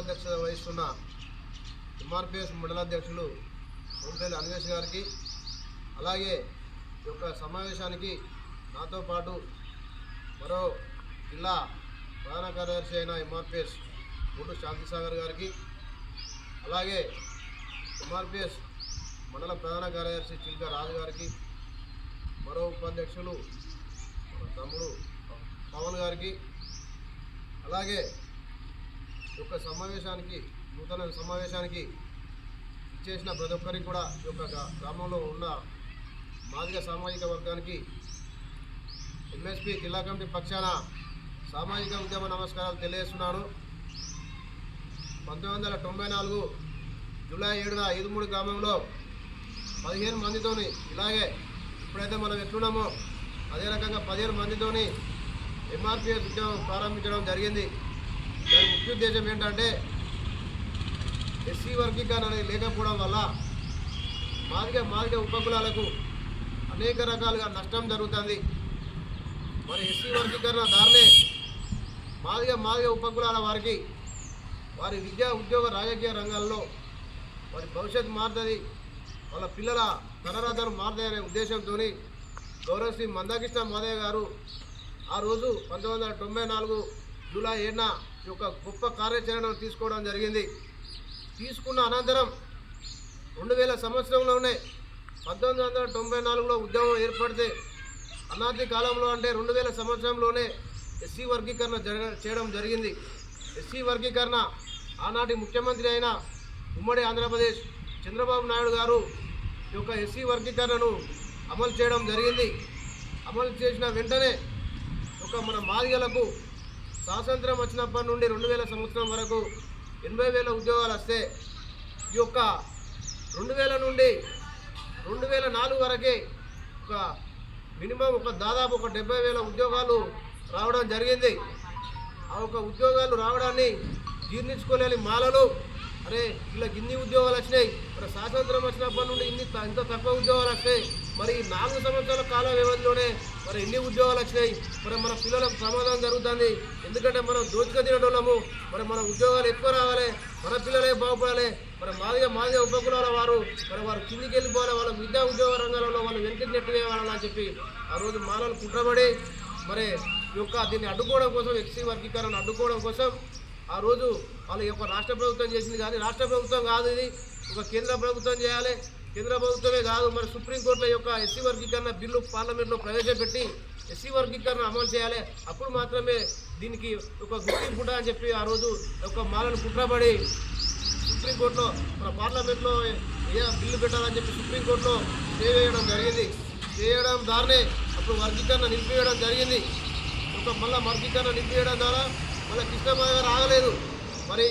ఉపాధ్యక్షత వహిస్తున్న ఎంఆర్పిఎస్ మండలాధ్యక్షులు సోమపల్లి అన్వేష్ గారికి అలాగే ఈ యొక్క సమావేశానికి నాతో పాటు మరో జిల్లా ప్రధాన కార్యదర్శి అయిన ఎంఆర్పిఎస్ గుడ్డు శాంతిసాగర్ గారికి అలాగే ఎంఆర్పిఎస్ మండల ప్రధాన కార్యదర్శి చిల్క రాజు గారికి మరో ఉపాధ్యక్షులు మన తమ్ముడు పవన్ గారికి అలాగే యొక్క సమావేశానికి నూతన సమావేశానికి ఇచ్చేసిన ప్రతి ఒక్కరికి కూడా ఈ యొక్క గ్రామంలో ఉన్న మాదిక సామాజిక వర్గానికి ఎంఎస్పి జిల్లా కమిటీ పక్షాన సామాజిక ఉద్యమ నమస్కారాలు తెలియజేస్తున్నాను. పంతొమ్మిది వందల తొంభై నాలుగు జూలై ఏడున ఐదుమూడు గ్రామంలో పదిహేను మందితోని ఇలాగే ఇప్పుడైతే మనం ఎట్లున్నామో అదే రకంగా పదిహేను మందితోని ఎంఆర్పిఎస్ ఉద్యమం ప్రారంభించడం జరిగింది. దాని ముఖ్య ఉద్దేశం ఏంటంటే ఎస్సీ వర్గీకరణ అనేది లేకపోవడం వల్ల మాదిగ మాదిగ ఉపకులాలకు అనేక రకాలుగా నష్టం జరుగుతుంది. మరి ఎస్సీ వర్గీకరణ దారినే మాదిగ మాదిగ ఉపకులాల వారికి వారి విద్యా ఉద్యోగ రాజకీయ రంగాల్లో వారి భవిష్యత్తు మారుతుంది. వాళ్ళ పిల్లల తనరాతను మారుతాయనే ఉద్దేశంతో గౌరవశ్రీ మందాకృష్ణ మాదయ్య గారు ఆ రోజు పంతొమ్మిది వందల తొంభై నాలుగు జూలై ఏడున యొక్క గొప్ప కార్యాచరణను తీసుకోవడం జరిగింది. తీసుకున్న అనంతరం రెండు వేల సంవత్సరంలోనే పంతొమ్మిది వందల తొంభై నాలుగులో ఉద్యమం ఏర్పడితే అనాది కాలంలో అంటే రెండు వేల సంవత్సరంలోనే ఎస్సీ వర్గీకరణ జరగ చేయడం జరిగింది. ఎస్సీ వర్గీకరణ ఆనాటి ముఖ్యమంత్రి అయిన ఉమ్మడి ఆంధ్రప్రదేశ్ చంద్రబాబు నాయుడు గారు ఈ యొక్క ఎస్సీ వర్గీకరణను అమలు చేయడం జరిగింది. అమలు చేసిన వెంటనే ఒక మన మాదిగలకు స్వాతంత్రం వచ్చినప్పటి నుండి రెండు వేల సంవత్సరం వరకు ఎనభై వేల ఉద్యోగాలు వస్తే ఈ యొక్క రెండు వేల నుండి రెండు వేల నాలుగు వరకే ఒక మినిమం ఒక దాదాపు ఒక డెబ్బై వేల ఉద్యోగాలు రావడం జరిగింది. ఆ ఒక ఉద్యోగాలు రావడాన్ని జీర్ణించుకోలేని మాలలు అరే వీళ్ళకి ఇన్ని ఉద్యోగాలు వచ్చినాయి మరి స్వాతంత్రం వచ్చినప్పటి నుండి ఇన్ని ఇంత తక్కువ ఉద్యోగాలు వస్తాయి మరి ఈ నాలుగు సంవత్సరాల కాల వ్యవధిలోనే మరి ఎన్ని ఉద్యోగాలు వచ్చినాయి? మరి మన పిల్లలకు ప్రమాదం జరుగుతుంది. ఎందుకంటే మనం దోచుక తినడోళ్ళము మరి మన ఉద్యోగాలు ఎక్కువ రావాలి. మన పిల్లలే బాగుపడాలి. మరి మాదిగా మాదిగా ఉపకులాల వారు మరి వారు కిందికి వెళ్ళిపోవాలి. వాళ్ళ విద్యా ఉద్యోగ రంగాలలో వాళ్ళు వెనక్కి నెట్టుకోవాలని చెప్పి ఆ రోజు మానవులు కుట్రబడి మరి యొక్క దీన్ని అడ్డుకోవడం కోసం ఎక్సీ వర్గీకరణను అడ్డుకోవడం కోసం ఆ రోజు వాళ్ళ యొక్క రాష్ట్ర ప్రభుత్వం చేసింది కానీ రాష్ట్ర ప్రభుత్వం కాదు ఇది. ఒక కేంద్ర ప్రభుత్వం చేయాలి. కేంద్ర ప్రభుత్వమే కాదు మరి సుప్రీంకోర్టుల యొక్క ఎస్సీ వర్గీకరణ బిల్లు పార్లమెంట్లో ప్రవేశపెట్టి ఎస్సీ వర్గీకరణ అమలు చేయాలి. అప్పుడు మాత్రమే దీనికి ఒక గుర్తింపు అని చెప్పి ఆ రోజు ఒక మాలను కుట్రబడి సుప్రీంకోర్టులో మన పార్లమెంట్లో ఏ బిల్లు పెట్టాలని చెప్పి సుప్రీంకోర్టులో స్టే వేయడం జరిగింది. స్టే చేయడం ద్వారానే అప్పుడు వర్గీకరణ నిలిపివేయడం జరిగింది. ఒక మళ్ళీ వర్గీకరణ నిలిపివేయడం ద్వారా మళ్ళీ కృష్ణమాయ గారు ఆగలేదు. మరి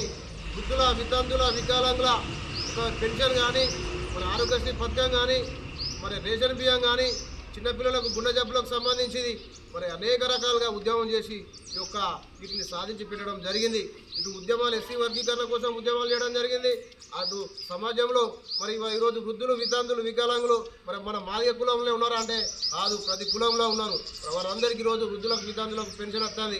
వృద్ధుల వితంతుల వికలాంగుల ఒక పెన్షన్ కానీ మరి ఆరోగ్యశ్రీ పథకం కానీ మరి రేషన్ బియ్యం కానీ చిన్నపిల్లలకు గుండె జబ్బులకు సంబంధించి మరి అనేక రకాలుగా ఉద్యమం చేసి ఈ యొక్క వీటిని సాధించి పెట్టడం జరిగింది. ఇటు ఉద్యమాలు ఎస్సీ వర్గీకరణ కోసం ఉద్యమాలు చేయడం జరిగింది. అటు సమాజంలో మరి ఈరోజు వృద్ధులు వితాంతులు వికలాంగులు మరి మన మాదిగ కులంలో ఉన్నారా అంటే కాదు ప్రతి కులంలో ఉన్నారు. వారందరికీ ఈరోజు వృద్ధులకు వితాంతులకు పెన్షన్ వస్తుంది.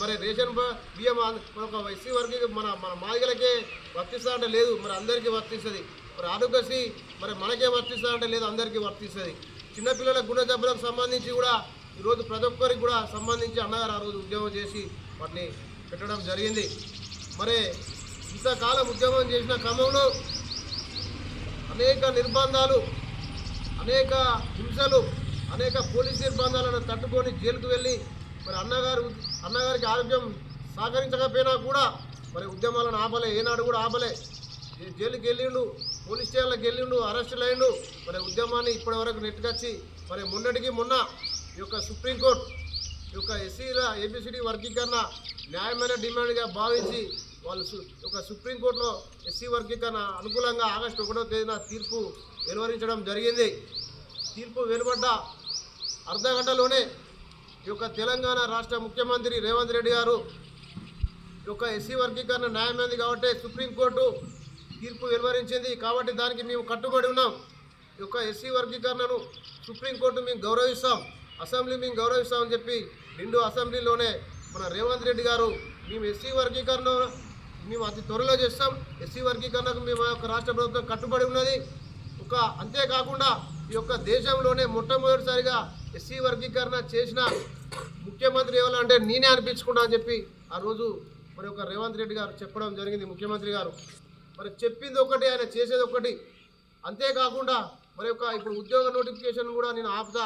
మరి రేషన్ బియ్యం మన ఒక ఎస్సీ వర్గీ మన మన మాదిగలకే వర్తిస్తా అంటే లేదు. మరి అందరికీ వర్తిస్తుంది. మరి ఆరోగ్యశ్రీ మరి మనకే వర్తిస్తారంటే లేదు అందరికీ వర్తిస్తుంది. చిన్నపిల్లల గుండె జబ్బులకు సంబంధించి కూడా ఈరోజు ప్రతి ఒక్కరికి కూడా సంబంధించి అన్నగారు ఆ రోజు ఉద్యమం చేసి వాటిని పెట్టడం జరిగింది. మరి ఇంతకాలం ఉద్యమం చేసిన క్రమంలో అనేక నిర్బంధాలు అనేక హింసలు అనేక పోలీస్ నిర్బంధాలను తట్టుకొని జైలుకు వెళ్ళి మరి అన్నగారు అన్నగారికి ఆరోగ్యం సహకరించకపోయినా కూడా మరి ఉద్యమాలను ఆపలే ఏనాడు కూడా ఆపలే. జైలుకి వెళ్ళిండు పోలీస్ స్టేషన్లకు వెళ్ళిండు అరెస్టులు అయిండు మరి ఉద్యమాన్ని ఇప్పటివరకు నెట్టుకొచ్చి మరి మొన్నటికి మొన్న ఈ యొక్క సుప్రీంకోర్టు ఈ యొక్క ఎస్సీల ఏబిసిడి వర్గీకరణ న్యాయమైన డిమాండ్గా భావించి వాళ్ళు ఒక సుప్రీంకోర్టులో ఎస్సీ వర్గీకరణ అనుకూలంగా ఆగస్టు ఒకటో తేదీన తీర్పు వెలువరించడం జరిగింది. తీర్పు వెలువడ్డ అర్ధ గంటలోనే ఈ యొక్క తెలంగాణ రాష్ట్ర ముఖ్యమంత్రి రేవంత్ రెడ్డి గారు ఈ యొక్క ఎస్సీ వర్గీకరణ న్యాయమైంది కాబట్టి సుప్రీంకోర్టు తీర్పు వెలువరించింది కాబట్టి దానికి మేము కట్టుబడి ఉన్నాం. ఈ యొక్క ఎస్సీ వర్గీకరణను సుప్రీంకోర్టు మేము గౌరవిస్తాం. అసెంబ్లీ మేము గౌరవిస్తామని చెప్పి నిండు అసెంబ్లీలోనే మన రేవంత్ రెడ్డి గారు మేము ఎస్సీ వర్గీకరణ మేము అతి త్వరలో చేస్తాం. ఎస్సీ వర్గీకరణకు మేము యొక్క రాష్ట్ర ప్రభుత్వం కట్టుబడి ఉన్నది. ఒక అంతేకాకుండా ఈ యొక్క దేశంలోనే మొట్టమొదటిసారిగా ఎస్సీ వర్గీకరణ చేసిన ముఖ్యమంత్రి ఎవరంటే నేనే అనిపించుకున్నా అని చెప్పి ఆ రోజు మరి యొక్క రేవంత్ రెడ్డి గారు చెప్పడం జరిగింది ముఖ్యమంత్రి గారు. మరి చెప్పింది ఒకటి ఆయన చేసేది ఒకటి. అంతేకాకుండా మరి యొక్క ఇప్పుడు ఉద్యోగ నోటిఫికేషన్ కూడా నేను ఆపుతా.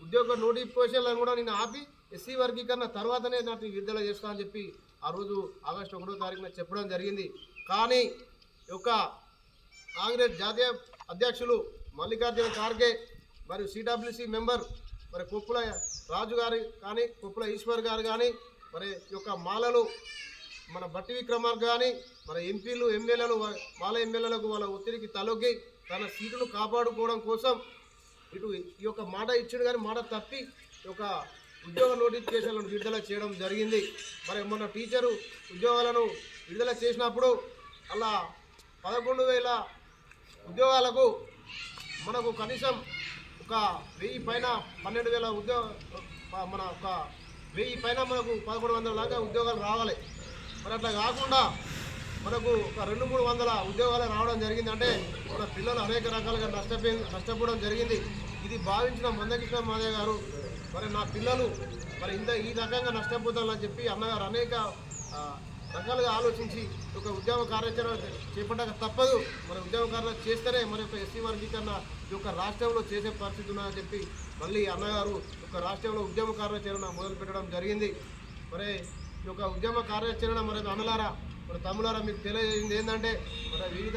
ఉద్యోగ నోటిఫికేషన్లను కూడా నేను ఆపి ఎస్సీ వర్గీకరణ తర్వాతనే నాకు విడుదల చేస్తా అని చెప్పి ఆ రోజు ఆగస్టు ఒకటో తారీఖున చెప్పడం జరిగింది. కానీ యొక్క కాంగ్రెస్ జాతీయ అధ్యక్షులు మల్లికార్జున ఖార్గే మరియు సిడబ్ల్యూసి మెంబర్ మరి కొప్పుల రాజు గారు కానీ కొప్పుల ఈశ్వర్ గారు కానీ మరి యొక్క మాలలు మన బట్టి విక్రమార్ కానీ మన ఎంపీలు ఎమ్మెల్యేలు వాళ్ళ ఎమ్మెల్యేలకు వాళ్ళ ఒత్తిడికి తలొగ్గి తన సీటును కాపాడుకోవడం కోసం ఇటు ఈ యొక్క మాట ఇచ్చాడు కానీ మాట తప్పి ఈ యొక్క ఉద్యోగ నోటిఫికేషన్లను విడుదల చేయడం జరిగింది. మరి మొన్న టీచరు ఉద్యోగాలను విడుదల చేసినప్పుడు అలా పదకొండు వేల ఉద్యోగాలకు మనకు కనీసం ఒక వెయ్యి పైన పన్నెండు వేల ఉద్యోగ మన ఒక వెయ్యి పైన మనకు పదకొండు వందల దాకా ఉద్యోగాలు రావాలి. మరి అట్లా కాకుండా మనకు ఒక రెండు మూడు వందల ఉద్యోగాలు రావడం జరిగింది. అంటే మన పిల్లలు అనేక రకాలుగా నష్టపోయి నష్టపోవడం జరిగింది. ఇది భావించిన మందకృష్ణ మాదే గారు మరి నా పిల్లలు మరి ఇంత ఈ రకంగా నష్టపోతారని చెప్పి అన్నగారు అనేక రకాలుగా ఆలోచించి ఒక ఉద్యమ కార్యాచరణ చేపట్టక తప్పదు. మరి ఉద్యమ కార్యాచరణ చేస్తేనే మన యొక్క ఎస్సీ వర్గీకరణ ఈ యొక్క రాష్ట్రంలో చేసే పరిస్థితి ఉన్నదని చెప్పి మళ్ళీ అన్నగారు ఒక రాష్ట్రంలో ఉద్యమ కార్యాచరణ మొదలుపెట్టడం జరిగింది. మరి ఈ యొక్క ఉద్యమ కార్యాచరణ మరి అన్నలారా మరి తమ్ములారా మీకు తెలియజేసింది ఏంటంటే మరి వివిధ